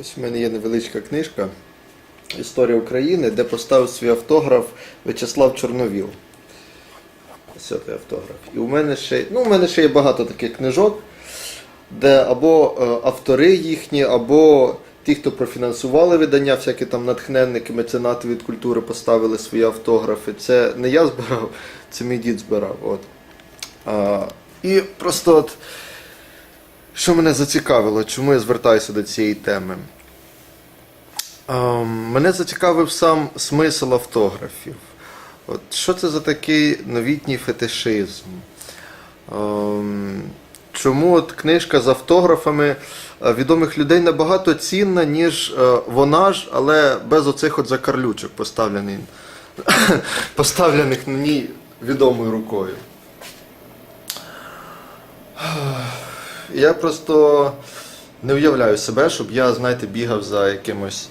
Ось у мене є невеличка книжка Історія України, де поставив свій автограф В'ячеслав Чорновіл. Ось той автограф. І у мене ще, ну, у мене ще є багато таких книжок, де або е, автори їхні, або ті, хто профінансували видання, всякі там натхненники, меценати від культури поставили свої автографи. Це не я збирав, це мій дід збирав. От. А, і просто от, що мене зацікавило, чому я звертаюся до цієї теми? Ем, мене зацікавив сам смисл автографів. От, що це за такий новітній фетишизм? Ем, чому от книжка з автографами е, відомих людей набагато цінна, ніж е, вона ж, але без оцих от закарлючок поставлених на ній відомою рукою. Я просто не уявляю себе, щоб я, знаєте, бігав за якимось,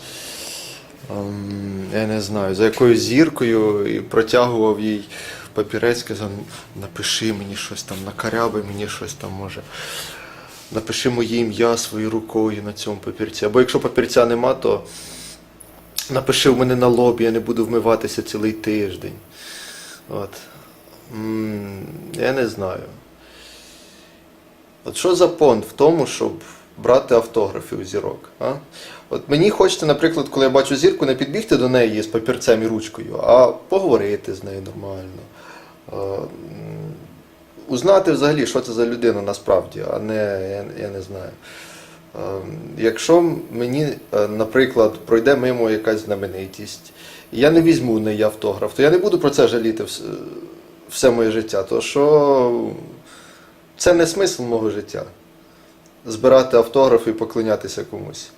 ем, я не знаю, за якоюсь зіркою і протягував їй папірець, сказав, напиши мені щось там, накаряби мені щось там може. Напиши моє ім'я своєю рукою на цьому папірці. Або якщо папірця нема, то напиши в мене на лобі, я не буду вмиватися цілий тиждень. От. Я не знаю. От що за понт в тому, щоб брати автографи у зірок? А? От мені хочеться, наприклад, коли я бачу зірку, не підбігти до неї з папірцем і ручкою, а поговорити з нею нормально. Е, Узнати взагалі, що це за людина насправді, а не я, я не знаю. Е, Якщо мені, е, наприклад, пройде мимо якась знаменитість, і я не візьму у неї автограф, то я не буду про це жаліти вс- все моє життя. То що це не смисл мого життя. Збирати автографи і поклонятися комусь.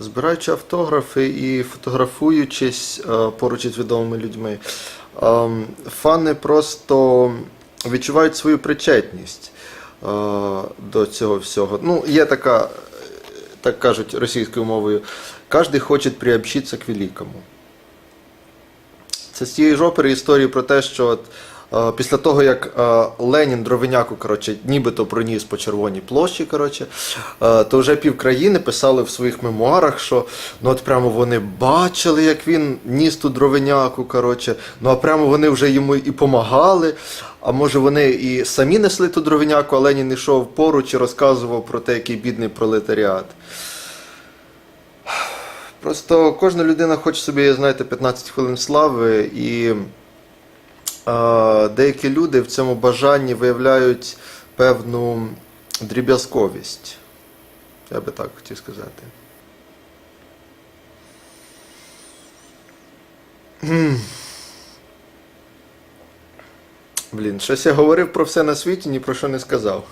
Збираючи автографи і фотографуючись е, поруч із відомими людьми, ем, фани просто відчувають свою причетність е, до цього всього. Ну, є така, е, так кажуть російською мовою, кожен хоче приобщитися к великому. Це з цієї ж опери історії про те, що от, е, після того, як е, Ленін дровиняку коротше, нібито проніс по Червоній площі, коротше, е, то вже півкраїни писали в своїх мемуарах, що ну от прямо вони бачили, як він ніс ту дровиняку, коротше, ну а прямо вони вже йому і помагали. А може вони і самі несли ту дровиняку, а Ленін йшов поруч і розказував про те, який бідний пролетаріат. Просто кожна людина хоче собі, знаєте, 15 хвилин слави, і е, деякі люди в цьому бажанні виявляють певну дріб'язковість. Я би так хотів сказати. Блін, щось я говорив про все на світі, ні про що не сказав.